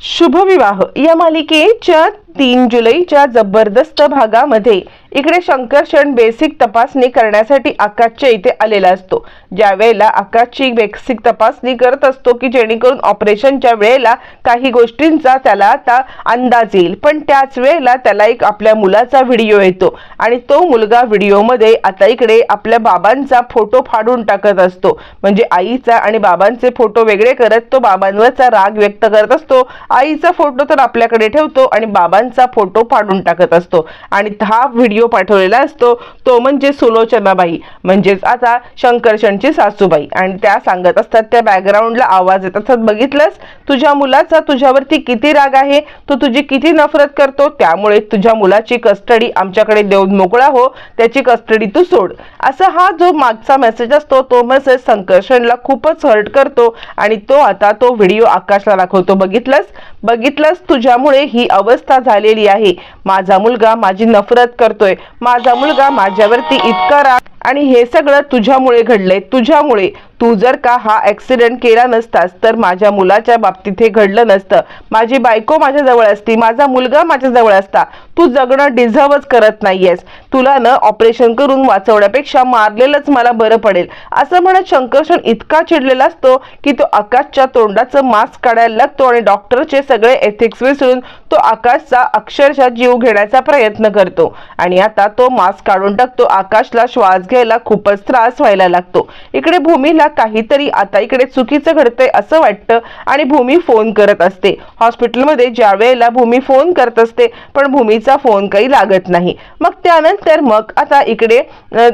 शुभविवाह. या मालिकेच्या तीन जुलैच्या जबरदस्त भागामध्ये इकडे शंकरक्षण बेसिक तपासणी करण्यासाठी आकाशच्या इथे आलेला असतो. ज्या वेळेला आकाशची बेसिक तपासणी करत असतो की जेणेकरून ऑपरेशनच्या वेळेला काही गोष्टींचा त्याला आता अंदाज येईल. पण त्याच वेळेला त्याला एक आपल्या मुलाचा व्हिडिओ येतो आणि तो मुलगा व्हिडिओमध्ये आता इकडे आपल्या बाबांचा फोटो फाडून टाकत असतो. म्हणजे आईचा आणि बाबांचे फोटो वेगळे करत तो बाबांवरचा राग व्यक्त करत असतो. आईचा फोटो तर आपल्याकडे ठेवतो आणि बाबां मुलांचा फोटो पाडून टाकत असतो. आणि हा व्हिडिओ पाठवलेला असतो तो म्हणजे सुलोचनाबाई म्हणजेच आता शंकरशनची सासूबाई. आणि त्या सांगत असतात त्या बॅकग्राऊंडला आवाज येत असतात. बघितलंस? तुझ्या मुलाचा तुझ्यावरती किती राग आहे? तो तुझी किती नफरत करतो? त्यामुळे तुझ्या मुलाची कस्टडी आमच्याकडे देऊन मोकळा हो. त्याची कस्टडी तू सोड. असा हा जो मागचा मेसेज असतो तो मेसेज संकर्षणला खूपच हर्ट करतो. आणि तो आता तो व्हिडिओ आकाशला दाखवतो. बघितलंस? बघितलंस? तुझ्यामुळे ही अवस्था झालेली आहे. माझा मुलगा माझी नफरत करतोय. माझा मुलगा माझ्यावरती इतका राग आणि हे सगळं तुझ्यामुळे घडलंय. तुझ्यामुळे तू जर का हा ऍक्सिडेंट केला नसतास तर माझ्या मुलाच्या बाबतीत हे घडलं नसतं. माझी बायको माझ्याजवळ असती माझा मुलगा माझ्याजवळ असता. तू जगणं डिझर्वच करत नाहीयेस. तुला न ऑपरेशन करून वाचवण्यापेक्षा मारलेलंच मला बरं पडेल. असं म्हणत शंकरशन इतका चिडलेला असतो की तो आकाशच्या तोंडाचं मास्क काढायला लागतो आणि डॉक्टरचे सगळे एथिक्स विसरून तो आकाशचा अक्षरशः जीव घेण्याचा प्रयत्न करतो. आणि आता तो मास्क काढून टाकतो आकाशला श्वास घ्यायला खूपच त्रास व्हायला लागतो. इकडे भूमीला काहीतरी आता इकडे चुकीचं घडतंय असं वाटतं आणि भूमी फोन करत असते. हॉस्पिटलमध्ये ज्या वेळेला भूमी फोन करत असते पण भूमीचा फोन काही लागत नाही. मग त्यानंतर मग आता इकडे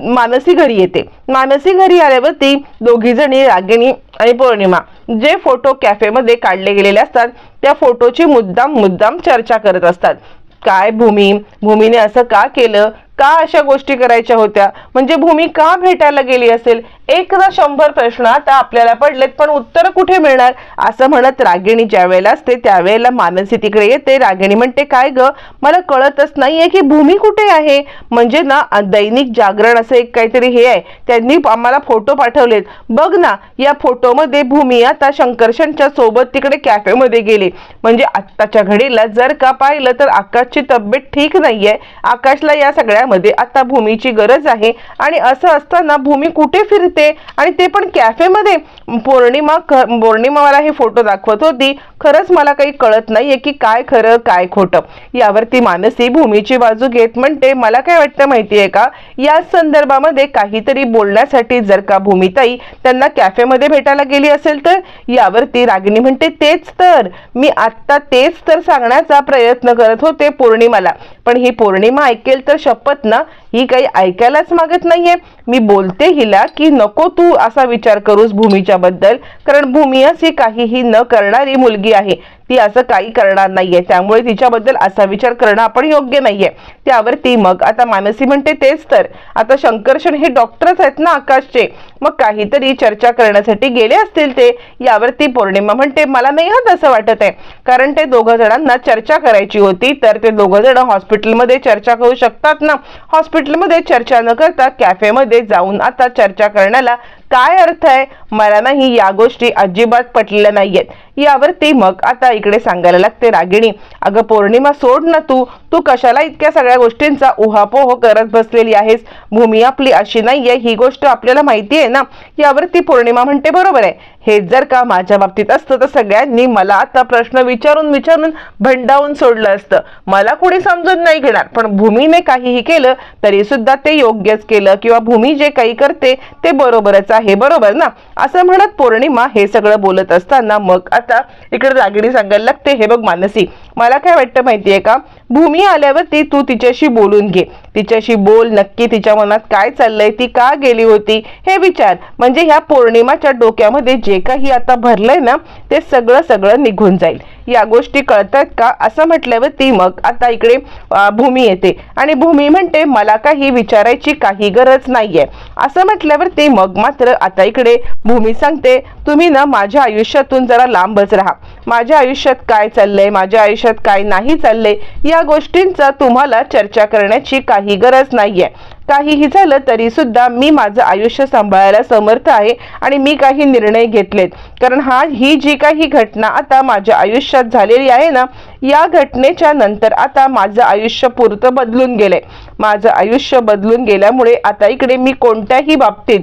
मानसी घरी येते. मानसी घरी आल्यावरती दोघी जणी रागिणी आणि पौर्णिमा जे फोटो कॅफेमध्ये काढले गेलेले असतात त्या फोटोची मुद्दाम मुद्दाम चर्चा करत असतात. काय भूमी? भूमीने असं का केलं? का अशा गोष्टी करायच्या होत्या? म्हणजे भूमी का भेटायला गेली असेल? एकदा शंभर प्रश्न आता आपल्याला पडलेत पण उत्तर कुठे मिळणार? असं म्हणत रागिणी ज्या वेळेला असते त्यावेळेला मानसी तिकडे येते. रागिणी म्हणते काय ग? मला कळतच नाहीये की भूमी कुठे आहे. म्हणजे ना दैनिक जागरण असं एक काहीतरी हे आहे. त्यांनी आम्हाला फोटो पाठवलेत. बघ ना या फोटोमध्ये भूमी आता शंकरशनच्या सोबत तिकडे कॅफेमध्ये गेली. म्हणजे आत्ताच्या घडीला जर का पाहिलं तर आकाशची तब्येत ठीक नाहीये. आकाशला या सगळ्या काळामध्ये आता भूमीची गरज आहे. आणि असं असताना भूमी कुठे फिरते? आणि ते पण कॅफेमध्ये पौर्णिमा ख- पौर्णिमा मला हे फोटो दाखवत होती. खरंच मला काही कळत नाहीये की काय खरं काय खोटं. यावरती मानसी भूमीची बाजू घेत म्हणते मला काय वाटतं माहिती आहे का? या संदर्भामध्ये काहीतरी बोलण्यासाठी जर का भूमिताई त्यांना कॅफेमध्ये भेटायला गेली असेल तर? यावरती रागिणी म्हणते तेच तर. मी आत्ता तेच तर सांगण्याचा प्रयत्न करत होते पौर्णिमाला. पण ही पौर्णिमा ऐकेल तर शपथ ना ही काही ऐकायलाच मागत नाहीये. मी बोलते हिला की नको तू असा विचार करूस भूमीच्या बद्दल कारण भूमी अशी काहीही न करणारी मुलगी आहे. ती असं काही करणार नाहीये. त्यामुळे तिच्याबद्दल असा विचार करणं आपण योग्य नाहीये. त्यावरती मग आता मानसी म्हणते तेच तर. आता शंकरशन हे डॉक्टरच आहेत ना आकाशचे. मग काहीतरी चर्चा करण्यासाठी गेले असतील ते. यावरती पौर्णिमा म्हणते मला नाही हत असं वाटत आहे. कारण ते दोघं जणांना चर्चा करायची होती तर ते दोघं जण हॉस्पिटलमध्ये चर्चा करू शकतात ना. हॉस्पिटल हॉटेलमध्ये चर्चा न करता कॅफेमध्ये जाऊन आता चर्चा करण्याला काय अर्थ आहे? मला नाही या गोष्टी अजिबात पटलेल्या नाहीयेत. यावरती मग आता इकडे सांगायला लागते रागिणी. अगं पौर्णिमा सोड ना तू. तू कशाला इतक्या सगळ्या गोष्टींचा उहापोह करत बसलेली आहेस? भूमी आपली अशी नाहीये ही गोष्ट आपल्याला माहिती आहे ना? यावरती पौर्णिमा म्हणते बरोबर आहे. हे जर का माझ्या बाबतीत असतं तर सगळ्यांनी मला आता प्रश्न विचारून विचारून भंडावून सोडलं असतं. मला कोणी समजून नाही घेणार. पण भूमीने काहीही केलं तरी सुद्धा ते योग्यच केलं. किंवा भूमी जे काही करते ते बरोबरच आहे. बरोबर ना? असं म्हणत पौर्णिमा हे सगळं बोलत असताना मग आता इकडे रागिणी सांगायला लागते हे बघ मानसी मला काय वाटतं माहितीये का? भूमी आल्यावरती तू तिच्याशी बोलून घे. तिच्याशी बोल नक्की तिच्या मनात काय चाललंय ती का गेली होती हे विचार. म्हणजे ह्या पौर्णिमाच्या डोक्यामध्ये जे काही आता भरलंय ना ते सगळं सगळं निघून जाईल. या गोष्टी कळतायत का? असं म्हटल्यावरती मग आता इकडे भूमी येते. आणि भूमी म्हणते मला काही विचारायची काही गरज नाहीये. असं म्हटल्यावरती मग मात्र आता इकडे भूमी सांगते तुम्ही ना माझ्या आयुष्यातून जरा लांबच राहा. माझ्या आयुष्यात काय चाललंय माझ्या आयुष्यात काय नाही चाललंय या गोष्टींचा तुम्हाला चर्चा करण्याची काही गरज नाहीये. काहीही झालं तरी सुद्धा मी माझं आयुष्य सांभाळायला समर्थ आहे आणि मी काही निर्णय घेतलेत. कारण हा ही जी काही घटना आता माझ्या आयुष्यात झालेली आहे ना या घटनेच्या नंतर आता माझं आयुष्य पुरतं बदलून गेलंय. माझं आयुष्य बदलून गेल्यामुळे आता इकडे मी कोणत्याही बाबतीत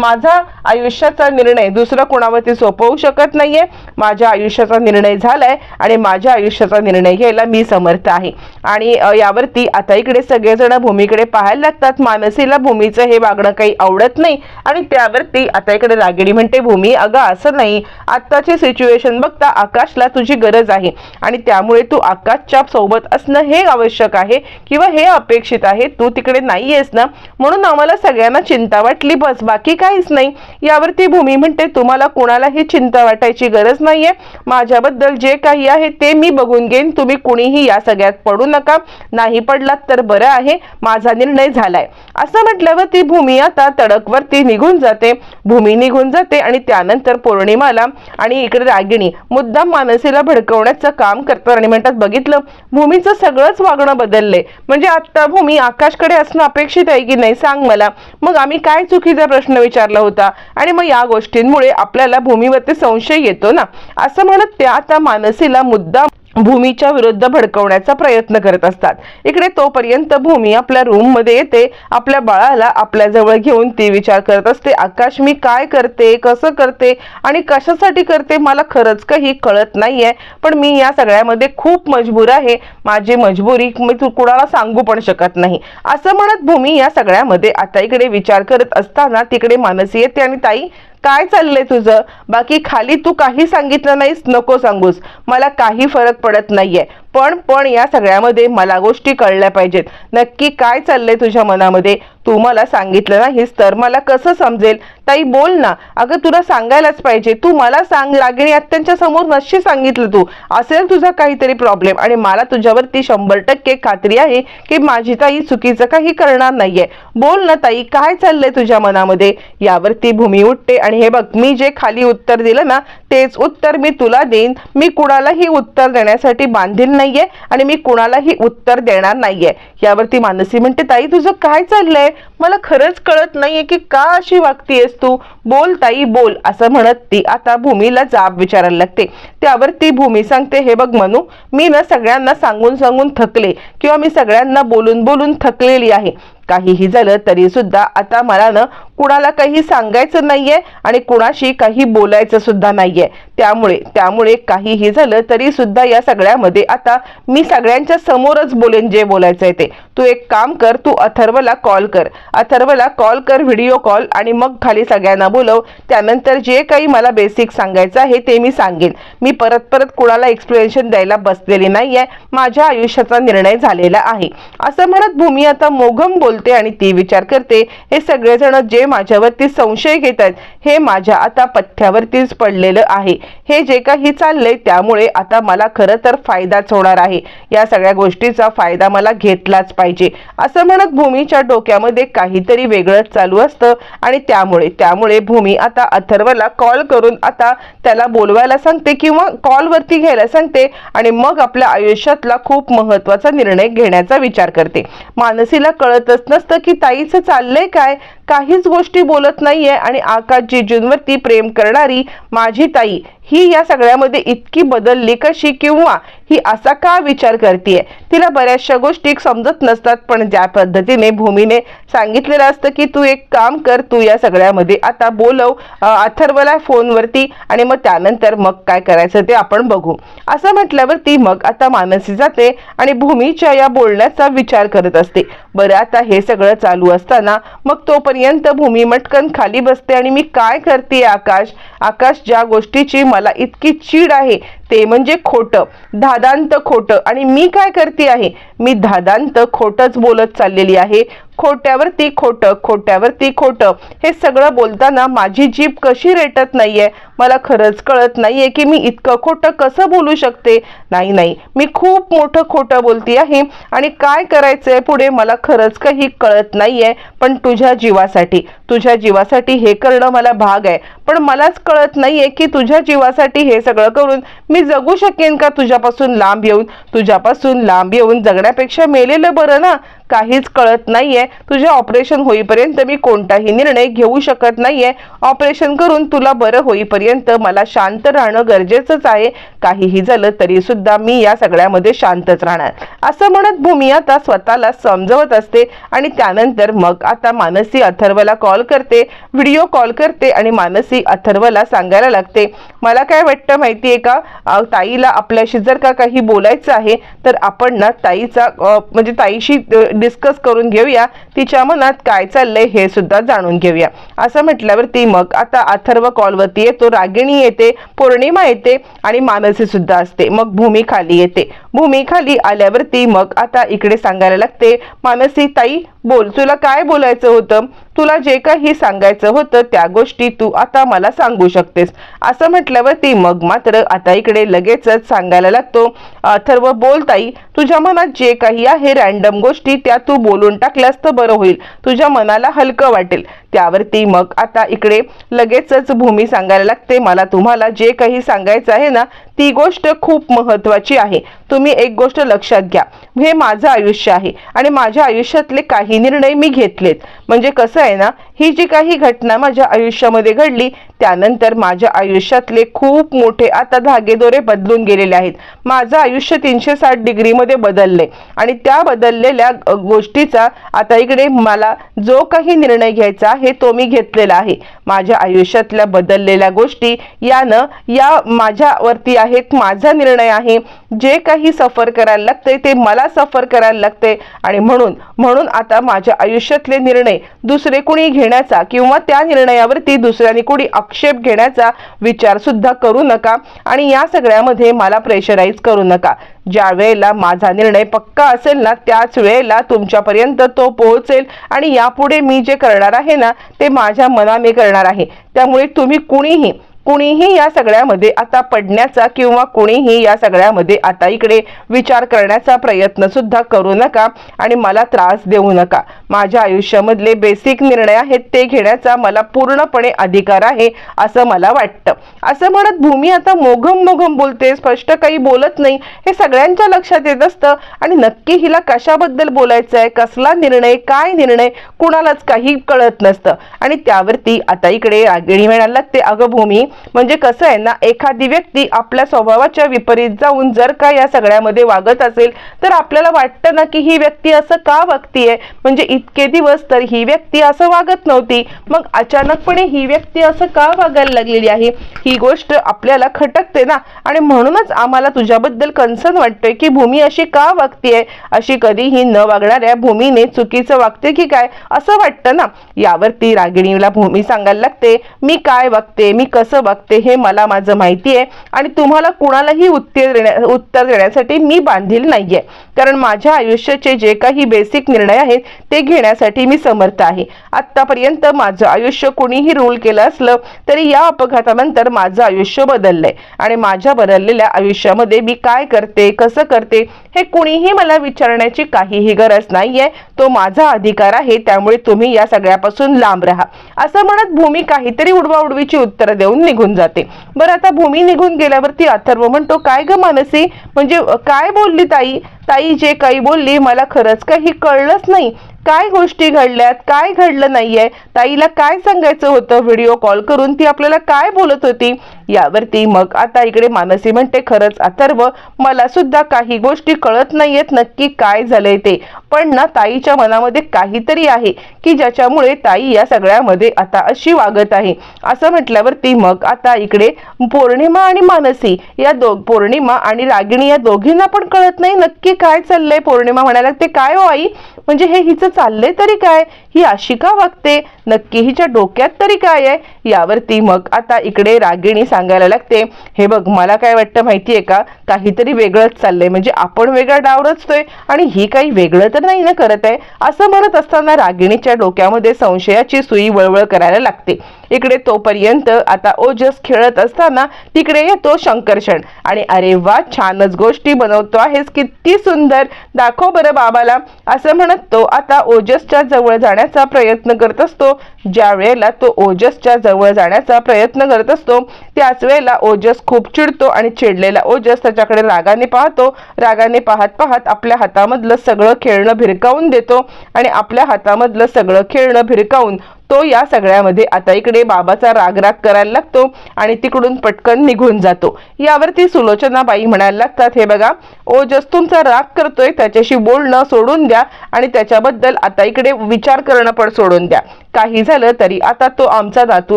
माझा आयुष्याचा निर्णय दुसरं कोणावरती सोपवू शकत नाहीये. माझ्या आयुष्याचा निर्णय झालाय आणि माझ्या आयुष्याचा निर्णय घ्यायला मी समर्थ आहे. आणि यावरती आता इकडे सगळेजण भूमीकडे पाहायला लागतात. मानसीला भूमीचं हे वागणं काही आवडत नाही. आणि त्यावरती आता इकडे रागिणी म्हणते भूमी अगं असं नाही. आत्ताची सिच्युएशन बघता आकाशला तुझी गरज आहे. आणि त्यामुळे तू आकाशच्या सोबत असणं हे आवश्यक आहे किंवा हे अपेक्षित आहे. तू तिकडे नाही आहेस ना? म्हणून आम्हाला सगळ्यांना चिंता वाटली. बस बाकी काहीच नाही. यावरती भूमी म्हणते तुम्हाला कोणालाही चिंता वाटायची गरज नाहीये. माझ्याबद्दल जे काही आहे ते मी बघून घेईन. तुम्ही कुणीही या सगळ्यात पडू नका. नाही पडलात तर बरं आहे. माझा निर्णय झालाय. असं म्हटल्यावर ती भूमी आता तडकवरती निघून जाते. भूमी निघून जाते आणि त्यानंतर पौर्णिमाला आणि इकडे रागिणी मुद्दाम मानसीला भडकवण्याचं काम करतात आणि म्हणतात बघितलं भूमीचं सगळंच वागणं बदललंय. म्हणजे आता भूमी आकाशकडे असणं अपेक्षित आहे की नाही सांग मला. मग आम्ही काय चुकीचा प्रश्न विचारला होता? आणि मग या गोष्टींमुळे आपल्याला भूमीवरती संशय येतो ना? असं म्हणत त्या आता मानसीला मुद्दाम भूमीच्या विरुद्ध भडकवण्याचा प्रयत्न करत असतात. इकडे तोपर्यंत भूमी आपल्या रूममध्ये येते आपल्या बाळाला आपल्या जवळ घेऊन ती विचार करत असते आकाश मी काय करते? कसं करते? आणि कशासाठी करते? मला खरंच काही कळत नाहीये पण मी या सगळ्यामध्ये खूप मजबूर आहे. माझी मजबुरी मी तू कुणाला सांगू पण शकत नाही. असं म्हणत भूमी या सगळ्यामध्ये आता इकडे विचार करत असताना तिकडे मानसी येते आणि ताई काय चाललंय तुझं? बाकी खाली तू काही सांगितलं नाहीस नको सांगूस. मला काही फरक पडत नाहीये. पण पण या सगळ्यामध्ये मला गोष्टी कळल्या पाहिजेत. नक्की काय चाललंय तुझ्या मनामध्ये? तू मला सांगितलं नाहीस तर. मला कसं समजेल? ताई बोल ना. अगं तुला सांगायलाच पाहिजे. तू मला सांग रागिणी आत्यांच्या समोर नशी सांगितलं तू. असेल तुझा काहीतरी प्रॉब्लेम आणि मला तुझ्यावरती शंभर टक्के खात्री आहे की माझी ताई चुकीचं काही करणार नाहीये. बोल ना ताई काय चाललंय तुझ्या मनामध्ये? यावरती भूमी उठते आणि हे बघ मी जे खाली उत्तर दिलं ना तेच उत्तर मी तुला देईन. मी कुणालाही उत्तर देण्यासाठी बांधील नाहीये आणि मी कुणालाही उत्तर देणार नाहीये. यावरती मानसी म्हणते ताई तुझं काय चाललंय? मला खरंच कळत नाहीये की का अशी वागतीयस तू? बोल ताई बोल असं म्हणत ती आता भूमीला जाब विचारायला लागते. त्यावर ती भूमी सांगते हे बघ मनू मी ना सगळ्यांना सांगून सांगून थकले किंवा मी सगळ्यांना बोलून बोलून थकलेली आहे. काहीही झालं तरी सुद्धा आता मला ना कुणाला काही सांगायचं नाहीये आणि कुणाशी काही बोलायचं सुद्धा नाहीये. त्यामुळे त्यामुळे काहीही झालं तरी सुद्धा या सगळ्यामध्ये आता मी सगळ्यांच्या समोरच बोलेन जे बोलायचं आहे ते. तू एक काम कर तू अथर्वला कॉल कर. अथर्वला कॉल कर व्हिडिओ कॉल आणि मग खाली सगळ्यांना बोलव. त्यानंतर जे काही मला बेसिक सांगायचं आहे ते मी सांगेन. मी परत परत कुणाला एक्सप्लेनेशन द्यायला बसलेली नाहीये. माझ्या आयुष्याचा निर्णय झालेला आहे. असं म्हणत भूमी आता मोघम बोलते आणि ती विचार करते हे सगळेजण जे माझ्यावरती संशय घेत आहेत हे माझ्या आता पथ्यावरतीच पडलेलं आहे. हे जे काही चाललंय त्यामुळे आता मला खरं तर फायदाच होणार आहे. या सगळ्या गोष्टीचा फायदा मला घेतलाच पाहिजे. असं म्हणत भूमीच्या डोक्यामध्ये काहीतरी वेगळंच चालू असतं आणि त्यामुळे त्यामुळे भूमी आता अथर्वला कॉल करून आता त्याला बोलवायला सांगते किंवा कॉलवरती घ्यायला सांगते आणि मग आपल्या आयुष्यातला खूप महत्त्वाचा निर्णय घेण्याचा विचार करते. मानसीला कळतच नसतं की ताईचं चाललंय काय? काहीच गोष्टी बोलत नाहीये आणि आकाश जिजूंवरती प्रेम करणारी माझी ताई ही या सगळ्यामध्ये इतकी बदलली कशी किंवा ही असा का विचार करते तिला बऱ्याचशा गोष्टी समजत नसतात पण ज्या पद्धतीने भूमीने सांगितलेलं असतं की तू एक काम कर तू या सगळ्यामध्ये आता बोलव अथर्वला फोनवरती आणि मग त्यानंतर मग काय करायचं ते आपण बघू. असं म्हटल्यावरती मग आता मानसी जाते आणि भूमीच्या या बोलण्याचा विचार करत असते. बरं आता हे सगळं चालू असताना मग तोपर्यंत भूमी मटकन खाली बसते आणि मी काय करते आकाश? आकाश ज्या गोष्टीची मला इतकी चीड आहे ते म्हणजे खोटं. धादांत खोटं. आणि मी काय करते आहे? मी धादांत खोटंच बोलत चाललेली आहे. खोट्यावरती खोटं खोट्यावरती खोटं. हे सगळं बोलताना माझी जीभ कशी रेटत नाहीये? मला खरंच कळत नाहीये की मी इतकं खोटं कसं बोलू शकते? नाही नाही. मी खूप मोठं खोटं बोलते आहे. आणि काय करायचंय पुढे मला खरंच काही कळत नाहीये. पण तुझ्या जीवासाठी तुझ्या जीवासाठी हे करणं मला भाग आहे. पण मलाच कळत नाहीये की तुझ्या जीवासाठी हे सगळं करून मी जगू शकेन का तुझ्यापासून लांब येऊन? तुझ्यापासून लांब येऊन जगण्यापेक्षा मेलेलं बरं ना? काहीच कळत नाहीये तुझे ऑपरेशन होईपर्यंत मी कोणताही निर्णय घेऊ शकत नाहीये. ऑपरेशन करून तुला बरं होईपर्यंत मला शांत राहणं गरजेचंच आहे. काहीही झालं तरी सुद्धा मी या सगळ्यामध्ये शांतच राहणार. असं म्हणत भूमी आता स्वतःला समजवत असते आणि त्यानंतर मग आता मानसी अथर्वला कॉल करते व्हिडिओ कॉल करते आणि मानसी अथर्वला सांगायला लागते मला काय वाटतं माहिती आहे का ताईला आपल्याशी जर का काही बोलायचं आहे तर आपण ना ताईचा म्हणजे ताईशी डिस्कस करून घेऊया. तिच्या मनात काय चाललंय हे सुद्धा जाणून घेऊया. असं म्हटल्यावरती मग आता अथर्व कॉलवरती येतो. रागिणी येते पौर्णिमा येते आणि मानसी सुद्धा असते. मग भूमी खाली येते. भूमी खाली आल्यावरती मग आता इकडे सांगायला लागते मानसी ताई बोल तुला काय बोलायचं होतं? तुला जे काही सांगायचं होतं त्या गोष्टी तू आता मला सांगू शकतेस. असं म्हटल्यावरती मग मात्र आता इकडे लगेचच सांगायला लागतो. अथर्व बोल ताई तुझ्या मनात जे काही आहे रॅन्डम गोष्टी त्या तू बोलून टाकल्यास तर बरं होईल. तुझ्या मनाला हलकं वाटेल. त्यावरती मग आता इकडे लगेचच भूमी सांगायला लागते मला तुम्हाला जे काही सांगायचं आहे ना ती गोष्ट खूप महत्वाची आहे. तुम्ही एक गोष्ट लक्षात घ्या. हे माझं आयुष्य आहे आणि माझ्या आयुष्यातले काही निर्णय मी घेतलेत. म्हणजे कसं आहे ना ही जी काही घटना माझ्या आयुष्यामध्ये घडली त्यानंतर माझ्या आयुष्यातले खूप मोठे आता धागेदोरे बदलून गेलेले आहेत. माझं आयुष्य तीनशे साठ डिग्रीमध्ये बदलले आणि त्या बदललेल्या गोष्टीचा आता इकडे मला जो काही निर्णय घ्यायचा आहे तो मी घेतलेला आहे. माझ्या आयुष्यातल्या बदललेल्या गोष्टी यानं या माझ्यावरती आहेत माझा निर्णय आहे. जे काही सफर करायला लागते ते मला सफर करायला लागते. आणि म्हणून म्हणून आता माझ्या आयुष्यातले निर्णय दुसरे कुणी घेण्याचा किंवा त्या निर्णयावरती दुसऱ्याने कुणी आक्षेप घेण्याचा विचार सुद्धा करू नका. आणि या सगळ्यामध्ये मला प्रेशराईज करू नका. ज्या वेळेला माझा निर्णय पक्का असेल ना त्याच वेळेला तुमच्यापर्यंत तो पोहोचेल. आणि यापुढे मी जे करणार आहे ना ते माझ्या मनाने करणार आहे. त्यामुळे तुम्ही कुणीही कुणीही या सगळ्यामध्ये आता पडण्याचा किंवा कुणीही या सगळ्यामध्ये आता इकडे विचार करण्याचा प्रयत्न सुद्धा करू नका आणि मला त्रास देऊ नका. माझ्या आयुष्यामधले बेसिक निर्णय आहेत ते घेण्याचा मला पूर्णपणे अधिकार आहे असं मला वाटतं. असं म्हणत भूमी आता मोघम मोघम बोलते स्पष्ट काही बोलत नाही हे सगळ्यांच्या लक्षात येत असतं. आणि नक्की हिला कशाबद्दल बोलायचं आहे कसला निर्णय काय निर्णय कुणालाच काही कळत नसतं. आणि त्यावरती आता इकडे रागिणी म्हणायला लागते अगं भूमी म्हणजे कसं आहे ना एखादी व्यक्ती आपल्या स्वभावाच्या विपरीत जाऊन जर का या सगळ्यामध्ये वागत असेल तर आपल्याला वाटतं ना की ही व्यक्ती असं का वागतीये? म्हणजे इतके दिवस तर ही व्यक्ती असं वागत नव्हती. मग अचानकपणे ही व्यक्ती असं का वागायला लागलेली आहे? ही गोष्ट आपल्याला खटकते ना. आणि म्हणूनच आम्हाला तुझ्याबद्दल कन्सर्न वाटतोय की भूमी अशी का वागतीये? अशी कधीही न वागणाऱ्या भूमीने चुकीचं वागते की काय? असं वाटतं ना? यावरती रागिणीला भूमी सांगायला लागते मी काय वागते? मी कसं वागते हे मला माझं माहिती आहे आणि तुम्हाला कुणालाही उत्तर देण्या उत्तर देण्यासाठी मी बांधील नाहीये. कारण माझ्या आयुष्याचे जे काही बेसिक निर्णय आहेत ते घेण्यासाठी मी समर्थ आहे. आत्तापर्यंत माझं आयुष्य कुणीही रूल केलं असलं तरी या अपघातानंतर माझं आयुष्य बदललंय. आणि माझ्या बदललेल्या आयुष्यामध्ये मी काय करते कसं करते हे कुणीही मला विचारण्याची काहीही गरज नाहीये. तो माझा अधिकार आहे त्यामुळे तुम्ही या सगळ्यापासून लांब राहा. असं म्हणत भूमी काहीतरी उडवाउडवीची उत्तरं देऊन निघून जाते. बरं आता भूमी निघून गेल्यावरती अथर्व म्हणतो काय ग मानसी? म्हणजे काय बोलली ताई? ताई जे काही बोलली मला खरंच काही कळलंच नाही. काय गोष्टी घडल्यात काय घडलं नाहीये ताईला काय सांगायचं होतं व्हिडिओ कॉल करून ती आपल्याला काय बोलत होती यावरती मग आता इकडे मानसी म्हणते खरंच अथर्व मला सुद्धा काही गोष्टी कळत नाहीयेत नक्की काय झालंय ते. पण ना ताईच्या मनामध्ये काहीतरी आहे की ज्याच्यामुळे ताई या सगळ्यामध्ये आता अशी वागत आहे. असं म्हटल्यावरती मग आता इकडे पौर्णिमा आणि मानसी या दो पौर्णिमा आणि रागिणी या दोघींना पण कळत नाही नक्की काय चाललंय पौर्णिमा म्हणायला ते काय हो आई? म्हणजे हे हिचं चालले तरी काय? ही अशी का वागते. नक्की हिच्या डोक्यात तरी काय आहे? यावरती मग आता इकडे रागिणी सांगायला लागते. हे बघ मला काय वाटतं माहितीये का? काहीतरी वेगळंच चाललंय. म्हणजे आपण वेगळा डाव रचतोय आणि ही काही वेगळं तर नाही ना करत आहे. असं म्हणत असताना रागिणीच्या डोक्यामध्ये संशयाची सुई वळवळ करायला लागते. इकडे तोपर्यंत आता ओजस खेळत असताना तिकडे येतो शंकरषण. आणि अरे वा छानच गोष्टी बनवतो आहेस किती सुंदर. दाखव बरं बाबाला. असं म्हणत तो आता ओजसच्या जवळ जाण्याचा प्रयत्न करत असतो. ज्या वेळेला तो ओजसच्या जवळ जाण्याचा प्रयत्न करत असतो त्याच वेळेला ओजस खूप चिडतो आणि चिडलेला ओजस त्याच्याकडे रागाने पाहतो. रागाने पाहत पाहत आपल्या हातामधलं सगळं खेळणं भिरकावून देतो आणि आपल्या हातामधलं सगळं खेळणं भिरकावून तो या सगळ्यामध्ये आता इकडे बाबाचा राग राग करायला लागतो आणि तिकडून पटकन निघून जातो. यावरती सुलोचनाबाई म्हणायला लागतात हे बघा ओजस तुमचा राग करतोय त्याच्याशी बोलणं सोडून द्या आणि त्याच्याबद्दल आता इकडे विचार करणं पण सोडून द्या. काही झालं तरी आता तो आमचा नातू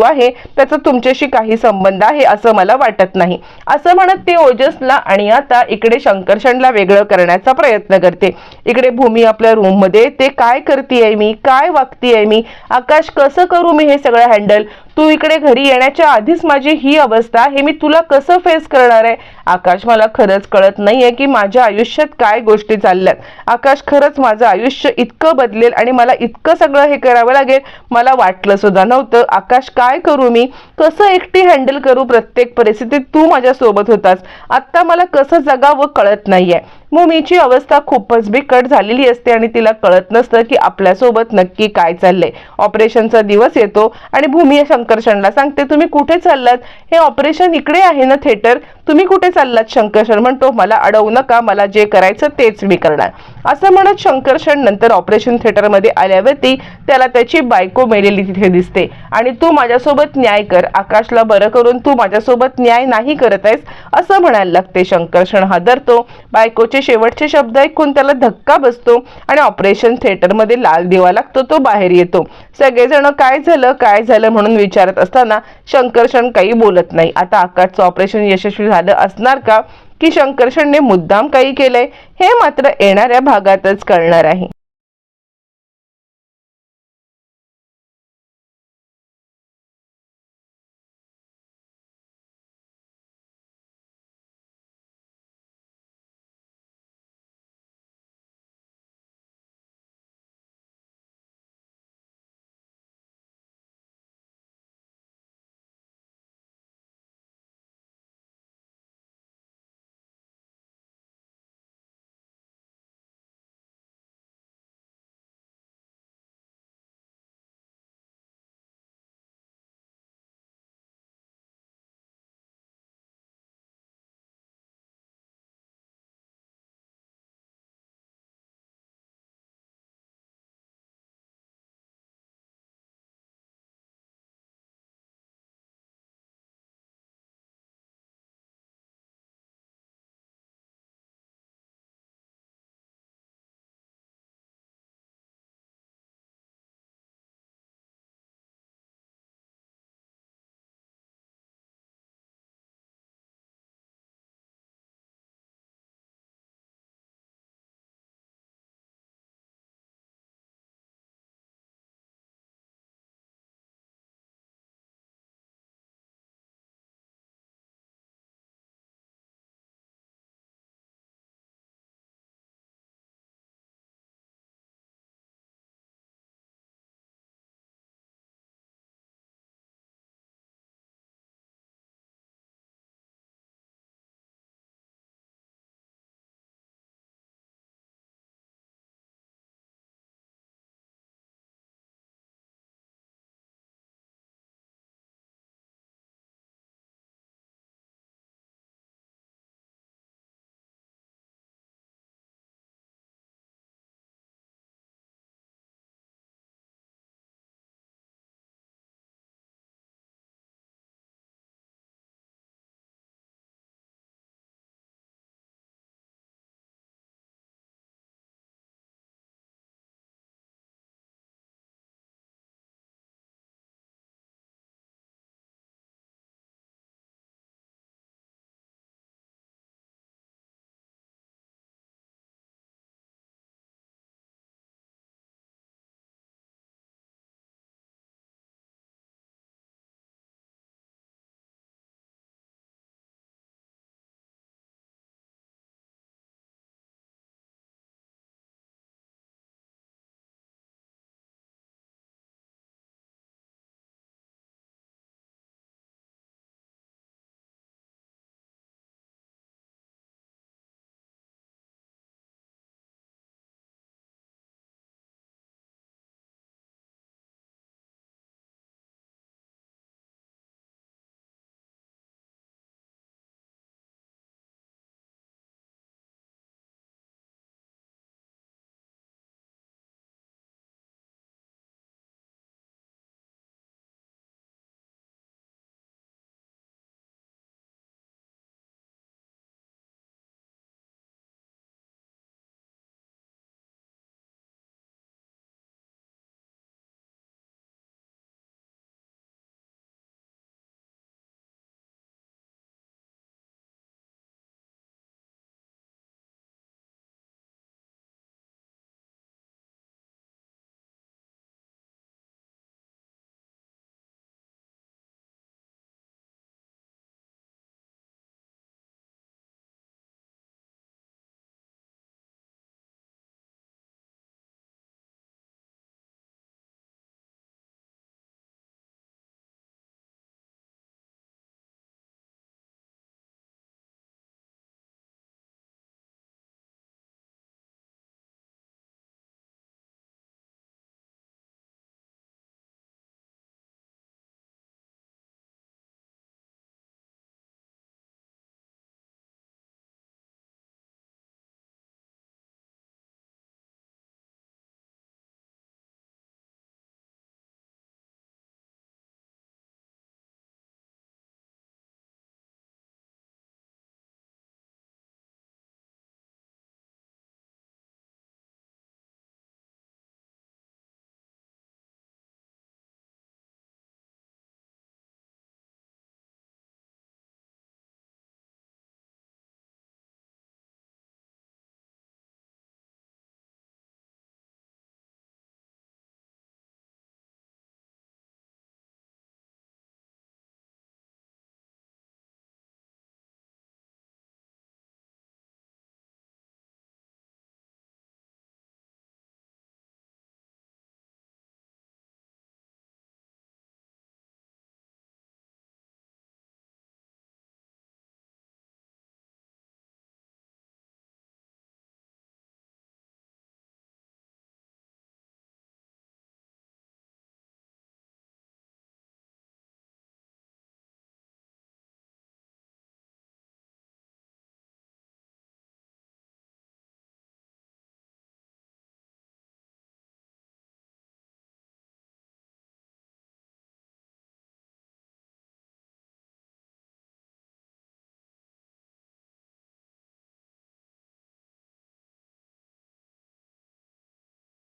आहे त्याचा तुमच्याशी काही संबंध आहे असं मला वाटत नाही. असं म्हणत ते ओजसला आणि आता इकडे शंकरशनला वेगळं करण्याचा प्रयत्न करते. इकडे भूमी आपल्या रूममध्ये ते काय करतीये मी? काय वागतीये मी? आकाश कसं करू मी हे सगळं हँडल तू इकडे घरी येण्याच्या आधीच माझी ही अवस्था हे मी तुला कसं फेस करणार आहे? आकाश मला खरंच कळत नाहीये की माझ्या आयुष्यात काय गोष्टी चालल्यात. आकाश खरंच माझं आयुष्य इतकं बदलेल आणि मला इतकं सगळं हे करावं लागेल. मला वाटलं सुद्धा नव्हतं. आकाश काय करू मी? कसं एकटी हँडल करू प्रत्येक परिस्थितीत? तू माझ्या सोबत होतास. आत्ता मला कसं जगावं कळत नाहीये. भूमीची अवस्था खूपच बिकट झालेली असते आणि तिला कळत नसतं की आपल्यासोबत नक्की काय चाललंय. ऑपरेशनचा दिवस येतो आणि भूमी शंकरशनला सांगते तुम्ही कुठे चाललात? हे ऑपरेशन इकडे आहे ना थिएटर तुम्ही कुठे चाललात शंकरषण म्हणतो मला अडवू नका मला जे करायचं तेच मी करणार. असं म्हणत शंकरषण नंतर ऑपरेशन थिएटरमध्ये आल्यावरती त्याला त्याची बायको मेलेली तिथे दिसते. आणि तू माझ्यासोबत न्याय कर आकाशला बरं करून तू माझ्यासोबत न्याय नाही करत आहेस असं म्हणायला लागते शंकरषण हादरतो. बायकोचे शेवटचे शब्द ऐकून त्याला धक्का बसतो आणि ऑपरेशन थिएटरमध्ये लाल दिवा लागतो तो बाहेर येतो. सगळेजण काय झालं काय झालं? म्हणून विचारत असताना शंकरषण काही बोलत नाही. आता आकाशचं ऑपरेशन यशस्वी झालं असणार का? की शंकरशनने मुद्दाम काही केलंय? हे मात्र येणाऱ्या भागातच कळणार आहे.